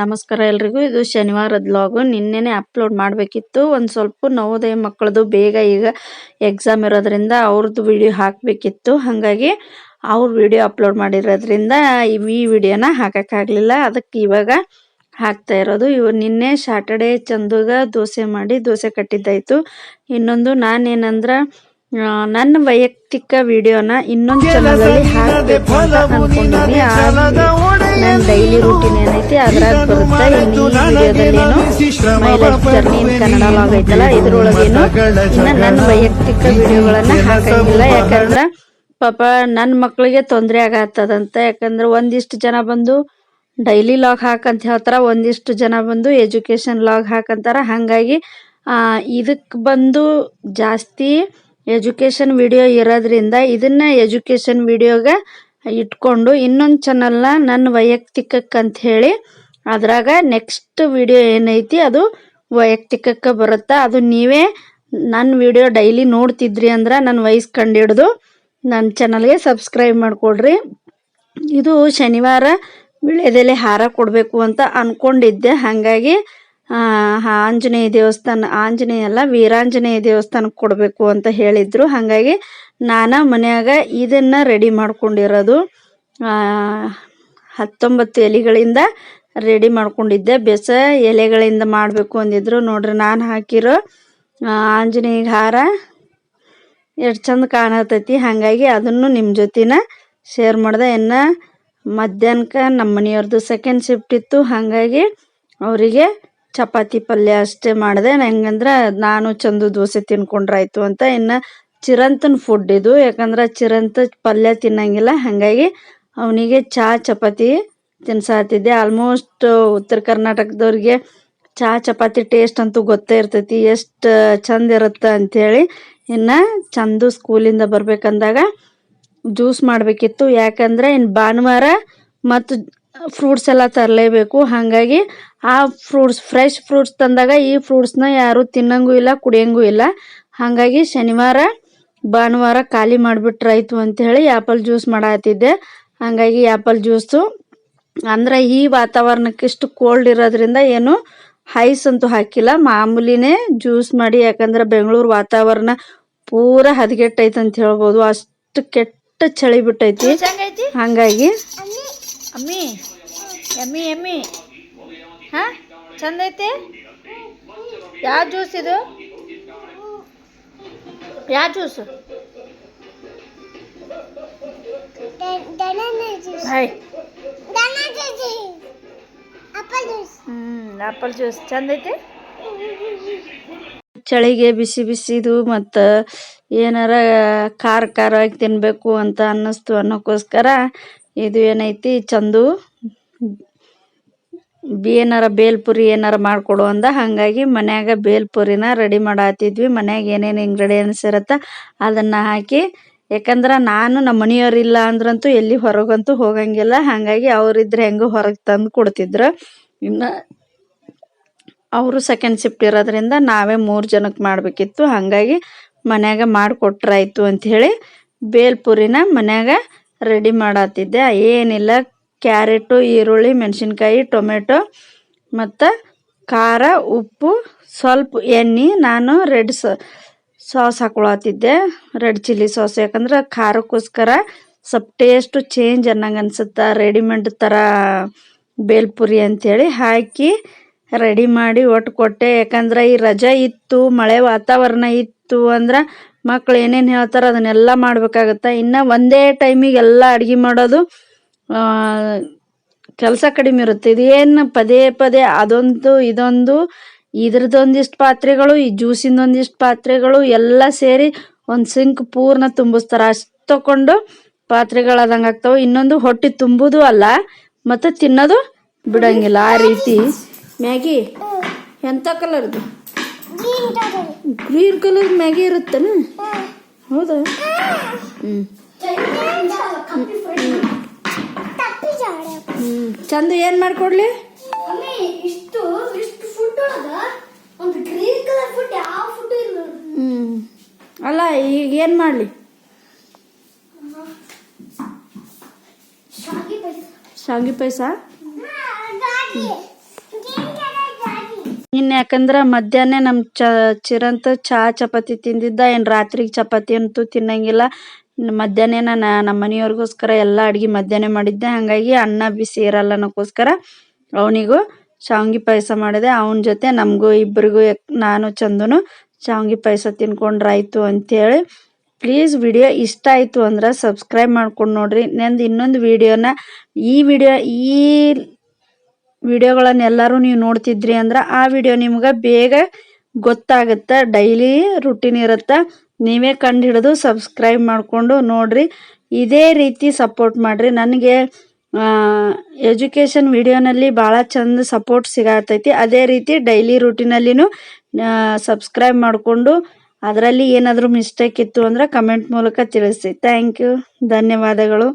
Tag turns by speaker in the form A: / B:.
A: ನಮಸ್ಕಾರ ಎಲ್ರಿಗೂ. ಇದು ಶನಿವಾರದ ಲಾಗು ನಿನ್ನೆನೆ ಅಪ್ಲೋಡ್ ಮಾಡಬೇಕಿತ್ತು. ಒಂದು ಸ್ವಲ್ಪ ನವೋದಯ ಮಕ್ಕಳದು ಬೇಗ ಈಗ ಎಕ್ಸಾಮ್ ಇರೋದ್ರಿಂದ ಅವ್ರದ್ದು ವಿಡಿಯೋ ಹಾಕಬೇಕಿತ್ತು. ಹಾಗಾಗಿ ಅವ್ರ ವಿಡಿಯೋ ಅಪ್ಲೋಡ್ ಮಾಡಿರೋದ್ರಿಂದ ಈ ವಿಡಿಯೋನ ಹಾಕೋಕ್ಕಾಗಲಿಲ್ಲ ಅದಕ್ಕೆ ಇವಾಗ ಹಾಕ್ತಾ ಇರೋದು. ಇವ್ ನಿನ್ನೆ ಸಾಟರ್ಡೆ ಚಂದುಗ ದೋಸೆ ಮಾಡಿ ದೋಸೆ ಕಟ್ಟಿದ್ದಾಯ್ತು. ಇನ್ನೊಂದು ನಾನೇನಂದ್ರೆ ನನ್ನ ವೈಯಕ್ತಿಕ ವಿಡಿಯೋನ ಇನ್ನೊಂದು ಚಾನಲಲ್ಲಿ ಹಾಕಬೇಕು ಅಂತ ಅನ್ಕೊಂಡಿದ್ದೀನಿ. ನನ್ನ ಡೈಲಿ ರೂಟೀನ್ ಏನೈತಿ, ಅದ್ರಾಗ ಬರುತ್ತೆ ಇನ್ನು ಈ ವಿಡಿಯೋದಲ್ಲೇನು my life journey in Kannada vlog ಐತಲ್ಲ, ಇದ್ರೊಳಗೇನು ಇನ್ನು ನನ್ನ ವೈಯಕ್ತಿಕ ವಿಡಿಯೋಗಳನ್ನ ಹಾಕಂಗಿಲ್ಲ. ಯಾಕಂದ್ರ ಪಾಪ ನನ್ನ ಮಕ್ಕಳಿಗೆ ತೊಂದರೆ ಆಗತ್ತದಂತ. ಯಾಕಂದ್ರೆ ಒಂದಿಷ್ಟು ಜನ ಬಂದು ಡೈಲಿ ಲಾಗ್ ಹಾಕಂತ ಹೇಳ್ತಾರ, ಒಂದಿಷ್ಟು ಜನ ಬಂದು ಎಜುಕೇಶನ್ ಲಾಗ್ ಹಾಕಂತಾರ. ಹಾಗಾಗಿ, ಆ, ಇದಕ್ ಬಂದು ಜಾಸ್ತಿ ಎಜುಕೇಶನ್ ವಿಡಿಯೋ ಇರೋದ್ರಿಂದ ಇದನ್ನ ಎಜುಕೇಶನ್ ವಿಡಿಯೋಗ ಇಟ್ಕೊಂಡು ಇನ್ನೊಂದು ಚಾನಲ್ನ ನನ್ನ ವೈಯಕ್ತಿಕಕ್ಕಂತ ಹೇಳಿ ಅದ್ರಾಗ ನೆಕ್ಸ್ಟ್ ವಿಡಿಯೋ ಏನೈತಿ ಅದು ವೈಯಕ್ತಿಕಕ್ಕೆ ಬರುತ್ತಾ? ಅದು ನೀವೇ ನನ್ನ ವಿಡಿಯೋ ಡೈಲಿ ನೋಡ್ತಿದ್ರಿ ಅಂದ್ರೆ ನನ್ನ ವಯಸ್ಸು ಕಂಡಿಡ್ದು. ನನ್ನ ಚಾನಲ್ಗೆ ಸಬ್ಸ್ಕ್ರೈಬ್ ಮಾಡಿಕೊಡ್ರಿ. ಇದು ಶನಿವಾರ ವಿಳ್ಯದೆಲೆ ಹಾರ ಕೊಡಬೇಕು ಅಂತ ಅಂದ್ಕೊಂಡಿದ್ದೆ ಹಾಗಾಗಿ ಆಂಜನೇಯ ದೇವಸ್ಥಾನ, ಆಂಜನೇಯ ಅಲ್ಲ, ವೀರಾಂಜನೇಯ ದೇವಸ್ಥಾನಕ್ಕೆ ಕೊಡಬೇಕು ಅಂತ ಹೇಳಿದ್ರು. ಹಾಗಾಗಿ ನಾನು ಮನ್ಯಾಗ ಇದನ್ನ ರೆಡಿ ಮಾಡ್ಕೊಂಡಿರೋದು ಹತ್ತೊಂಬತ್ತು ಎಲೆಗಳಿಂದ ರೆಡಿ ಮಾಡ್ಕೊಂಡಿದ್ದೆ. ಬೆಸ ಎಲೆಗಳಿಂದ ಮಾಡಬೇಕು ಅಂದಿದ್ರು. ನೋಡ್ರಿ, ನಾನು ಹಾಕಿರೋ ಆಂಜನೇಯ ಹಾರ ಎಷ್ಟು ಚಂದ ಕಾಣತೈತಿ. ಹಾಗಾಗಿ ಅದನ್ನು ನಿಮ್ಮ ಜೊತೆನ ಶೇರ್ ಮಾಡಿದೆ. ಇನ್ನು ಮಧ್ಯಾಹ್ನಕ್ಕೆ ನಮ್ಮ ಮನೆಯವ್ರದ್ದು ಸೆಕೆಂಡ್ ಶಿಫ್ಟ್ ಇತ್ತು. ಹಾಗಾಗಿ ಅವರಿಗೆ ಚಪಾತಿ ಪಲ್ಯ ಅಷ್ಟೇ ಮಾಡಿದೆ. ಹೆಂಗಂದ್ರೆ ನಾನು ಚಂದು ದೋಸೆ ತಿನ್ಕೊಂಡ್ರಾಯ್ತು ಅಂತ. ಇನ್ನು ಚಿರಂತನ ಫುಡ್ ಇದು. ಯಾಕಂದ್ರೆ ಚಿರಂತ ಪಲ್ಯ ತಿನ್ನಂಗಿಲ್ಲ. ಹಾಗಾಗಿ ಅವನಿಗೆ ಚಹಾ ಚಪಾತಿ ತಿನ್ಸಾತಿದ್ದೆ. ಆಲ್ಮೋಸ್ಟ್ ಉತ್ತರ ಕರ್ನಾಟಕದವ್ರಿಗೆ ಚಹಾ ಚಪಾತಿ ಟೇಸ್ಟ್ ಅಂತೂ ಗೊತ್ತೇ ಇರ್ತೈತಿ. ಎಷ್ಟು ಚಂದ ಇರುತ್ತೆ ಅಂಥೇಳಿ ಇನ್ನು ಚಂದು ಸ್ಕೂಲಿಂದ ಬರ್ಬೇಕಂದಾಗ ಜ್ಯೂಸ್ ಮಾಡಬೇಕಿತ್ತು. ಯಾಕಂದ್ರೆ ಇನ್ನು ಭಾನುವಾರ ಮತ್ತು ಫ್ರೂಟ್ಸ್ ಎಲ್ಲ ತರಲೇಬೇಕು. ಹಾಗಾಗಿ ಆ ಫ್ರೂಟ್ಸ್ ಫ್ರೆಶ್ ಫ್ರೂಟ್ಸ್ ತಂದಾಗ ಈ ಫ್ರೂಟ್ಸ್ನ ಯಾರು ತಿನ್ನಂಗೂ ಇಲ್ಲ ಕುಡಿಯಂಗೂ ಇಲ್ಲ. ಹಾಗಾಗಿ ಶನಿವಾರ ಭಾನುವಾರ ಖಾಲಿ ಮಾಡಿಬಿಟ್ರಾಯ್ತು ಅಂಥೇಳಿ ಆ್ಯಪಲ್ ಜ್ಯೂಸ್ ಮಾಡತ್ತಿದ್ದೆ ಹಾಗಾಗಿ ಆ್ಯಪಲ್ ಜ್ಯೂಸು. ಅಂದ್ರೆ ಈ ವಾತಾವರಣಕ್ಕೆ ಇಷ್ಟು ಕೋಲ್ಡ್ ಇರೋದ್ರಿಂದ ಏನು ಐಸ್ ಅಂತೂ ಹಾಕಿಲ್ಲ. ಮಾಮೂಲಿನೇ ಜ್ಯೂಸ್ ಮಾಡಿ ಯಾಕಂದ್ರೆ ಬೆಂಗಳೂರು ವಾತಾವರಣ ಪೂರ ಹದಗೆಟ್ಟೈತೆ ಅಂತ ಹೇಳ್ಬೋದು. ಅಷ್ಟು ಕೆಟ್ಟ ಚಳಿ ಬಿಟ್ಟೈತಿ. ಹಾಗಾಗಿ ಅಮ್ಮಿ ಎಮ್ಮಿ ಎಮ್ಮಿ. ಹಾ, ಚಂದ ಐತಿ? ಯಾವ ಜ್ಯೂಸ್ ಇದು? ಯಾವ juice? Hi hmm, apple juice. ಚಂದ ಚಳಿಗೆ ಬಿಸಿ ಬಿಸಿದು ಮತ್ತು ಏನಾರ ಖಾರ ಖಾರವಾಗಿ ತಿನ್ನಬೇಕು ಅಂತ ಅನ್ನಿಸ್ತು ಅನ್ನೋಕ್ಕೋಸ್ಕರ ಇದು ಏನೈತಿ? ಚಂದು. ಬಿ ಏನಾರ ಬೇಲ್ಪುರಿ ಏನಾರ ಮಾಡ್ಕೊಡು ಅಂದ. ಹಾಗಾಗಿ ಮನ್ಯಾಗ ಬೇಲ್ಪುರಿನ ರೆಡಿ ಮಾಡತ್ತಿದ್ವಿ ಮನ್ಯಾಗ ಏನೇನು ಇಂಗ್ರೀಡಿಯೆಂಟ್ಸ್ ಇರುತ್ತೆ ಅದನ್ನು ಹಾಕಿ, ಯಾಕಂದ್ರೆ ನಾನು ನಮ್ಮ ಇಲ್ಲ ಅಂದ್ರಂತೂ ಎಲ್ಲಿ ಹೊರಗಂತೂ ಹೋಗಂಗಿಲ್ಲ. ಹಾಗಾಗಿ ಅವರಿದ್ರೆ ಹೆಂಗ ಹೊರಗೆ ತಂದು ಕೊಡ್ತಿದ್ರು. ಇನ್ನು ಅವರು ಸೆಕೆಂಡ್ ಶಿಫ್ಟ್ ಇರೋದ್ರಿಂದ ನಾವೇ ಮೂರು ಜನಕ್ಕೆ ಮಾಡಬೇಕಿತ್ತು. ಹಾಗಾಗಿ ಮನ್ಯಾಗ ಮಾಡಿಕೊಟ್ರಾಯ್ತು ಹೇಳಿ ಬೇಲ್ಪುರಿನ ಮನ್ಯಾಗ ರೆಡಿ ಮಾಡತ್ತಿದ್ದೆ ಏನಿಲ್ಲ, ಕ್ಯಾರೆಟು, ಈರುಳ್ಳಿ, ಮೆಣಸಿನ್ಕಾಯಿ, ಟೊಮೆಟೊ ಮತ್ತು ಖಾರ, ಉಪ್ಪು, ಸ್ವಲ್ಪ ಎಣ್ಣೆ ನಾನು ರೆಡ್ ಸಾಸ್ ಹಾಕೊಳತ್ತಿದ್ದೆ ರೆಡ್ ಚಿಲ್ಲಿ ಸಾಸ್ ಯಾಕಂದ್ರೆ ಖಾರಕ್ಕೋಸ್ಕರ ಸ್ವಲ್ಪ ಟೇಸ್ಟು ಚೇಂಜ್ ಅನ್ನಂಗೆ ಅನ್ಸುತ್ತೆ. ರೆಡಿಮೇಡ್ ಥರ ಬೇಲ್ಪುರಿ ಅಂಥೇಳಿ ಹಾಕಿ ರೆಡಿ ಮಾಡಿ ಒಟ್ಟು ಕೊಟ್ಟೆ ಯಾಕಂದ್ರೆ ಈ ರಜೆ ಇತ್ತು, ಮಳೆ ವಾತಾವರಣ ಇತ್ತು ಅಂದ್ರೆ ಮಕ್ಳು ಏನೇನು ಹೇಳ್ತಾರೆ ಅದನ್ನೆಲ್ಲ ಮಾಡ್ಬೇಕಾಗತ್ತೆ? ಇನ್ನು ಒಂದೇ ಟೈಮಿಗೆ ಎಲ್ಲ ಅಡ್ಗೆ ಮಾಡೋದು ಕೆಲಸ ಕಡಿಮೆ ಇರುತ್ತೆ. ಇದೇನು ಪದೇ ಪದೇ ಅದೊಂದು, ಇದೊಂದು, ಇದ್ರದ್ದೊಂದಿಷ್ಟು ಪಾತ್ರೆಗಳು, ಈ ಜ್ಯೂಸಿಂದ ಒಂದಿಷ್ಟು ಪಾತ್ರೆಗಳು ಎಲ್ಲ ಸೇರಿ ಒಂದು ಸಿಂಕ್ ಪೂರ್ಣ ತುಂಬಿಸ್ತಾರೆ. ಅಷ್ಟು ತಕೊಂಡು ಪಾತ್ರೆಗಳು ಆದಂಗೆ ಆಗ್ತಾವೆ. ಇನ್ನೊಂದು ಹೊಟ್ಟೆ ತುಂಬುದು ಅಲ್ಲ, ಮತ್ತು ತಿನ್ನೋದು ಬಿಡಂಗಿಲ್ಲ. ಆ ರೀತಿ. ಮ್ಯಾಗಿ ಎಂಥ ಕಲರ್ದು ಗ್ರೀನ್ ಕಲರ್ ಮ್ಯಾಗಿ ಇರುತ್ತೇನು? ಹೌದಾ? ಹ್ಞೂ ಹ್ಞೂ ಚಂದ ಏನು ಮಾಡ್ಕೊಡ್ಲಿ?
B: ಇಷ್ಟು ಇಷ್ಟು ಫುಡ್ ಒಳಗ ಒಂದು ಗ್ರೀನ್ ಕಲರ್ ಫುಡ್ ಯಾವ ಫುಡ್ ಇಲ್ಲ
A: ಹ್ಞೂ ಅಲ್ಲ ಈಗ ಏನು ಮಾಡಲಿ?
B: ಶಾಂಗಿ
A: ಶಾವಿಗೆ ಪಾಯಸ.
B: ಗಾಡಿ.
A: ಇನ್ನು ಯಾಕಂದ್ರೆ ಮಧ್ಯಾಹ್ನ ನಮ್ಮ ಚ, ಚಿರಂತ ಚಹಾ ಚಪಾತಿ ತಿಂದಿದ್ದ, ಏನು ರಾತ್ರಿಗೆ ಚಪಾತಿ ಅಂತೂ ತಿನ್ನಂಗಿಲ್ಲ. ಮಧ್ಯಾಹ್ನ ನಾನು ನಮ್ಮ ಮನೆಯವ್ರಿಗೋಸ್ಕರ ಎಲ್ಲ ಅಡ್ಗೆ ಮಧ್ಯಾಹ್ನ ಮಾಡಿದ್ದೆ. ಹಾಗಾಗಿ ಅನ್ನ ಬಿಸಿ ಇರಲ್ಲ ಅನ್ನೋಕ್ಕೋಸ್ಕರ ಅವನಿಗೂ ಶಾವಂಗಿ ಪಾಯಸ ಮಾಡಿದೆ. ಅವನ ಜೊತೆ ನಮಗೂ ಇಬ್ಬರಿಗೂ ನಾನು ಚಂದನು ಶಾವ್ಗೆ ಪಾಯಸ ತಿನ್ಕೊಂಡ್ರಾಯ್ತು ಅಂತೇಳಿ ಪ್ಲೀಸ್ ವಿಡಿಯೋ ಇಷ್ಟ ಆಯಿತು ಅಂದ್ರೆ ಸಬ್ಸ್ಕ್ರೈಬ್ ಮಾಡ್ಕೊಂಡು ನೋಡ್ರಿ. ನಂದು ಇನ್ನೊಂದು ವಿಡಿಯೋನ ಈ ವಿಡಿಯೋ ಈ ವಿಡಿಯೋಗಳನ್ನೆಲ್ಲರೂ ನೀವು ನೋಡ್ತಿದ್ರಿ ಅಂದ್ರೆ ಆ ವಿಡಿಯೋ ನಿಮ್ಗೆ ಬೇಗ ಗೊತ್ತಾಗುತ್ತೆ, ಡೈಲಿ ರುಟೀನ್ ಇರುತ್ತೆ. ನೀವೇ ಕಂಡು ಹಿಡಿದು ಸಬ್ಸ್ಕ್ರೈಬ್ ಮಾಡಿಕೊಂಡು ನೋಡ್ರಿ. ಇದೇ ರೀತಿ ಸಪೋರ್ಟ್ ಮಾಡಿರಿ. ನನಗೆ ಎಜುಕೇಷನ್ ವಿಡಿಯೋನಲ್ಲಿ ಭಾಳ ಚಂದ ಸಪೋರ್ಟ್ ಸಿಗತೈತಿ. ಅದೇ ರೀತಿ ಡೈಲಿ ರುಟೀನಲ್ಲಿನೂ ಸಬ್ಸ್ಕ್ರೈಬ್ ಮಾಡಿಕೊಂಡು ಅದರಲ್ಲಿ ಏನಾದರೂ ಮಿಸ್ಟೇಕ್ ಇತ್ತು ಅಂದ್ರೆ ಕಮೆಂಟ್ ಮೂಲಕ ತಿಳಿಸಿ. ಥ್ಯಾಂಕ್ ಯು ಧನ್ಯವಾದಗಳು.